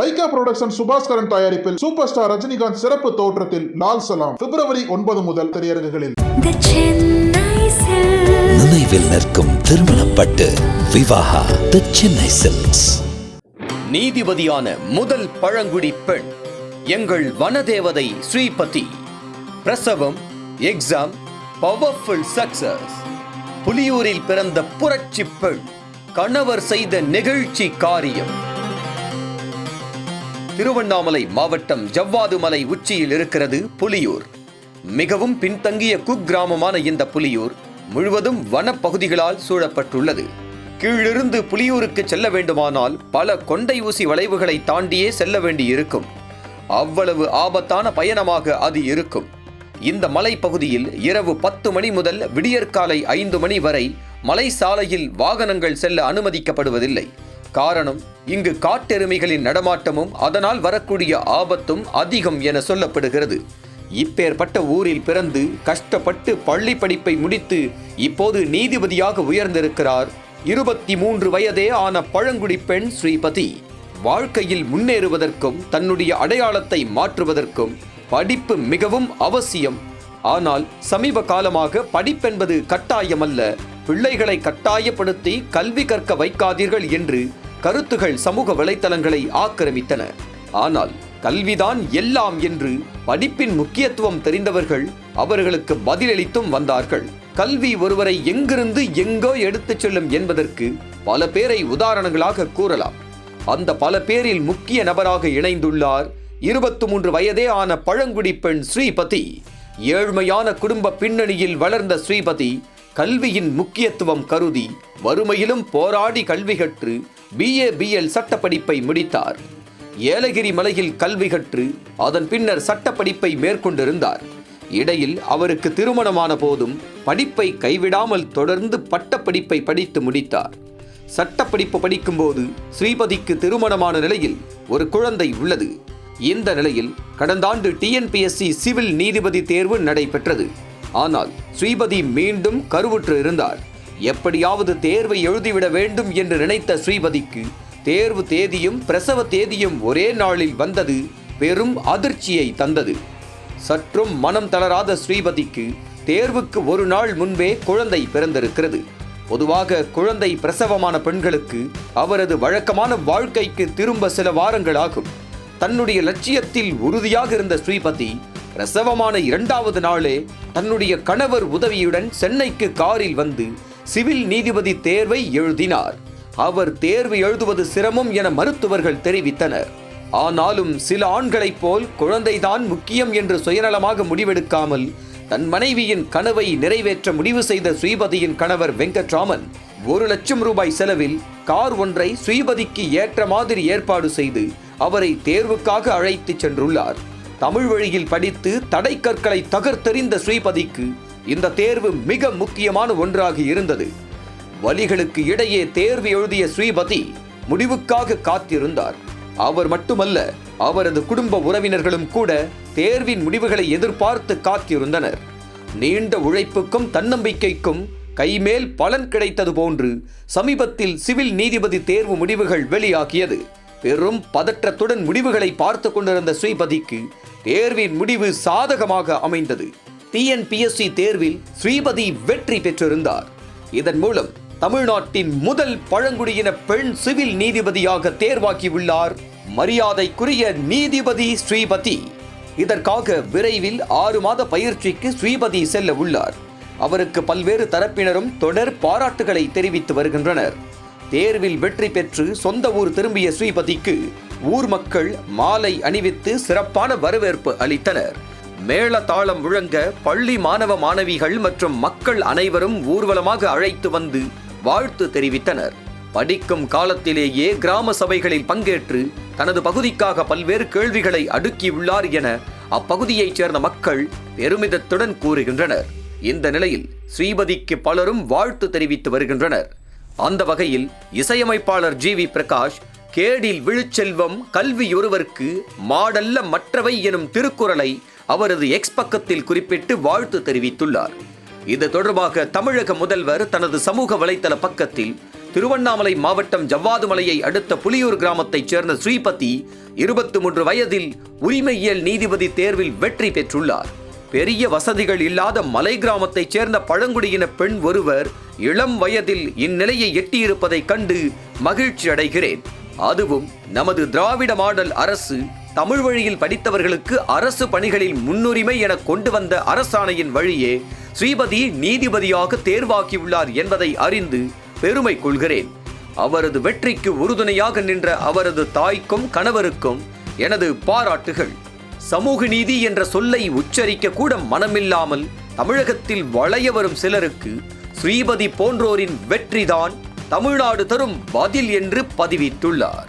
Lyca production Subaskaran தயாரிப்பில் super star Rajinikanth சிறப்பு தோற்றத்தில் லால் சலாம். பிப்ரவரி ஒன்பது முதல் திரையரங்குகளில். நினைவில் நிற்கும் திருமணப்பட்டு விவாகா தி சென்னை சில்க்ஸ் நீதிபதியான முதல் பழங்குடி பெண் எங்கள் வனதேவதை ஸ்ரீபதி. பிரசவம் எக்ஸாம் பவர்ஃபுல் சக்சஸ் புலியூரில் பிறந்த புரட்சி பெண் கணவர் செய்த நெகிழ்ச்சி காரியம். திருவண்ணாமலை மாவட்டம் ஜவ்வாது மலை உச்சியில் இருக்கிறது புலியூர். மிகவும் பின்தங்கிய குக்கிராமமான இந்த புலியூர் முழுவதும் வனப்பகுதிகளால் சூழப்பட்டுள்ளது. கீழிருந்து புலியூருக்கு செல்ல வேண்டுமானால் பல கொண்டை ஊசி வளைவுகளை தாண்டியே செல்ல வேண்டியிருக்கும். அவ்வளவு ஆபத்தான பயணமாக அது இருக்கும். இந்த மலைப்பகுதியில் இரவு பத்து மணி முதல் விடியற்காலை ஐந்து மணி வரை மலை சாலையில் வாகனங்கள் செல்ல அனுமதிக்கப்படுவதில்லை. காரணம் இங்கு காட்டெருமைகளின் நடமாட்டமும் அதனால் வரக்கூடிய ஆபத்தும் அதிகம் என சொல்லப்படுகிறது. இப்பேற்பட்ட ஊரில் பிறந்து கஷ்டப்பட்டு பள்ளி படிப்பை முடித்து இப்போது நீதிபதியாக உயர்ந்திருக்கிறார். இருபத்தி மூன்று வயதே ஆன பழங்குடி பெண் ஸ்ரீபதி. வாழ்க்கையில் முன்னேறுவதற்கும் தன்னுடைய அடையாளத்தை மாற்றுவதற்கும் படிப்பு மிகவும் அவசியம். ஆனால் சமீப காலமாக படிப்பென்பது கட்டாயமல்ல. பிள்ளைகளை கட்டாயப்படுத்தி கல்வி கற்க வைக்காதீர்கள் என்று கருத்துகள் சமூக வலைத்தளங்களை ஆக்கிரமித்தன. ஆனால் கல்விதான் எல்லாம் என்று படிப்பின் முக்கியத்துவம் தெரிந்தவர்கள் அவர்களுக்கு பதிலளித்தும் வந்தார்கள். கல்வி ஒருவரை எங்கிருந்து எங்கோ எடுத்துச் செல்லும் என்பதற்கு பல பேரை உதாரணங்களாக கூறலாம். அந்த பல பேரில் முக்கிய நபராக இணைந்துள்ளார் இருபத்தி மூன்று வயதே ஆன பழங்குடி பெண் ஸ்ரீபதி. ஏழ்மையான குடும்ப பின்னணியில் வளர்ந்த ஸ்ரீபதி கல்வியின் முக்கியத்துவம் கருதி வறுமையிலும் போராடி கல்வி கற்று பிஏ பிஎல் சட்டப்படிப்பை முடித்தார். ஏலகிரி மலையில் கல்வி கற்று அதன் பின்னர் சட்டப்படிப்பை மேற்கொண்டிருந்தார். இடையில் அவருக்கு திருமணமான போதும் படிப்பை கைவிடாமல் தொடர்ந்து பட்டப்படிப்பை படித்து முடித்தார். சட்டப்படிப்பு படிக்கும்போது ஸ்ரீபதிக்கு திருமணமான நிலையில் ஒரு குழந்தை உள்ளது. இந்த நிலையில் கடந்த ஆண்டு டிஎன்பிஎஸ்சி சிவில் நீதிபதி தேர்வு நடைபெற்றது. ஆனால் ஸ்ரீபதி மீண்டும் கருவுற்று இருந்தார். எப்படியாவது தேர்வை எழுதிவிட வேண்டும் என்று நினைத்த ஸ்ரீபதிக்கு தேர்வு தேதியும் பிரசவ தேதியும் ஒரே நாளில் வந்தது பெரும் அதிர்ச்சியை தந்தது. சற்றும் மனம் தளராத ஸ்ரீபதிக்கு தேர்வுக்கு ஒரு நாள் முன்பே குழந்தை பிறந்திருக்கிறது. பொதுவாக குழந்தை பிரசவமான பெண்களுக்கு அவரது வழக்கமான வாழ்க்கைக்கு திரும்ப சில வாரங்கள் ஆகும் தன்னுடைய லட்சியத்தில் உறுதியாக இருந்த ஸ்ரீபதி பிரசவமான இரண்டாவது நாளே தன்னுடைய கணவர் உதவியுடன் சென்னைக்கு காரில் வந்து சிவில் நீதிபதி தேர்வை எழுதினார். அவர் தேர்வு எழுதுவது சிரமம் என மருத்துவர்கள் தெரிவித்தனர். ஆனாலும் சில ஆண்களைப் போல் குழந்தைதான் முக்கியம் என்று சுயநலமாக முடிவெடுக்காமல் தன் மனைவியின் கனவை நிறைவேற்ற முடிவு செய்த ஸ்ரீபதியின் கணவர் வெங்கட்ராமன் ஒரு லட்சம் ரூபாய் செலவில் கார் ஒன்றை ஸ்ரீபதிக்கு ஏற்ற மாதிரி ஏற்பாடு செய்து அவரை தேர்வுக்காக அழைத்துச் சென்றுள்ளார். தமிழ் வழியில் படித்து தடை கற்களை தகர்த்தெறிந்த ஸ்ரீபதிக்கு இந்த தேர்வு மிக முக்கியமான ஒன்றாக இருந்தது. வலிகளுக்கு இடையே தேர்வு எழுதிய ஸ்ரீபதி முடிவுக்காக காத்திருந்தார். அவர் மட்டுமல்ல அவரது குடும்ப உறவினர்களும் கூட தேர்வின் முடிவுகளை எதிர்பார்த்து காத்திருந்தனர். நீண்ட உழைப்புக்கும் தன்னம்பிக்கைக்கும் கைமேல் பலன் கிடைத்தது போன்று சமீபத்தில் சிவில் நீதிபதி தேர்வு முடிவுகள் வெளியாகியது. பெரும் பதற்றத்துடன் முடிவுகளை பார்த்து கொண்டிருந்த ஸ்ரீபதிக்கு தேர்வின் முடிவு சாதகமாக அமைந்தது. டிஎன்பிஎஸ்சி தேர்வில் ஸ்ரீபதி வெற்றி பெற்றிருந்தார். இதன் மூலம் தமிழ்நாட்டின் முதல் பழங்குடியின பெண் சிவில் நீதிபதியாக தேர்வாகியுள்ளார் மரியாதைக்குரிய நீதிபதி ஸ்ரீபதி. இதற்காக விரைவில் ஆறு மாத பயிற்சிக்கு ஸ்ரீபதி செல்ல உள்ளார். அவருக்கு பல்வேறு தரப்பினரும் தொடர் பாராட்டுகளை தெரிவித்து வருகின்றனர். தேர்வில் வெற்றி பெற்று சொந்த ஊர் திரும்பிய ஸ்ரீபதிக்கு ஊர் மக்கள் மாலை அணிவித்து சிறப்பான வரவேற்பு அளித்தனர். மேள தாளம் முழங்க பள்ளி மாணவ மாணவிகள் மற்றும் மக்கள் அனைவரும் ஊர்வலமாக அழைத்து வந்து வாழ்த்து தெரிவித்தனர். படிக்கும் காலத்திலேயே கிராம சபைகளில் பங்கேற்று தனது பகுதிக்காக பல்வேறு கேள்விகளை அடுக்கியுள்ளார் என அப்பகுதியைச் சேர்ந்த மக்கள் பெருமிதத்துடன் கூறுகின்றனர். இந்த நிலையில் ஸ்ரீபதிக்கு பலரும் வாழ்த்து தெரிவித்து வருகின்றனர். அந்த வகையில் இசையமைப்பாளர் ஜி வி பிரகாஷ் கேடில் விழுச்செல்வம் கல்வியொருவர்க்கு மாடல்ல மற்றவை எனும் திருக்குறளை அவரது எக்ஸ் பக்கத்தில் குறிப்பிட்டு வாழ்த்து தெரிவித்துள்ளார். இது தொடர்பாக தமிழக முதல்வர் தனது சமூக வலைத்தள பக்கத்தில் திருவண்ணாமலை மாவட்டம் ஜவ்வாதுமலையை அடுத்த புலியூர் கிராமத்தைச் சேர்ந்த ஸ்ரீபதி இருபத்தி மூன்று வயதில் உரிமையியல் நீதிபதி தேர்வில் வெற்றி பெற்றுள்ளார். பெரிய வசதிகள் இல்லாத மலை கிராமத்தைச் சேர்ந்த பழங்குடியின பெண் ஒருவர் இளம் வயதில் இந்நிலையை எட்டியிருப்பதைக் கண்டு மகிழ்ச்சி அடைகிறேன் அதுவும் நமது திராவிட மாடல் அரசு தமிழ் வழியில் படித்தவர்களுக்கு அரசு பணிகளில் முன்னுரிமை என கொண்டு வந்த அரசாணையின் வழியே ஸ்ரீபதி நீதிபதியாக தேர்வாக்கியுள்ளார் என்பதை அறிந்து பெருமை கொள்கிறேன். அவரது வெற்றிக்கு உறுதுணையாக நின்ற அவரது தாய்க்கும் கணவருக்கும் எனது பாராட்டுகள். சமூக நீதி என்ற சொல்லை உச்சரிக்க கூட மனமில்லாமல் தமிழகத்தில் வளைய வரும் சிலருக்கு ஸ்ரீபதி போன்றோரின் வெற்றிதான் தமிழ்நாடு தரும் பதில் என்று பதிவிட்டுள்ளார்.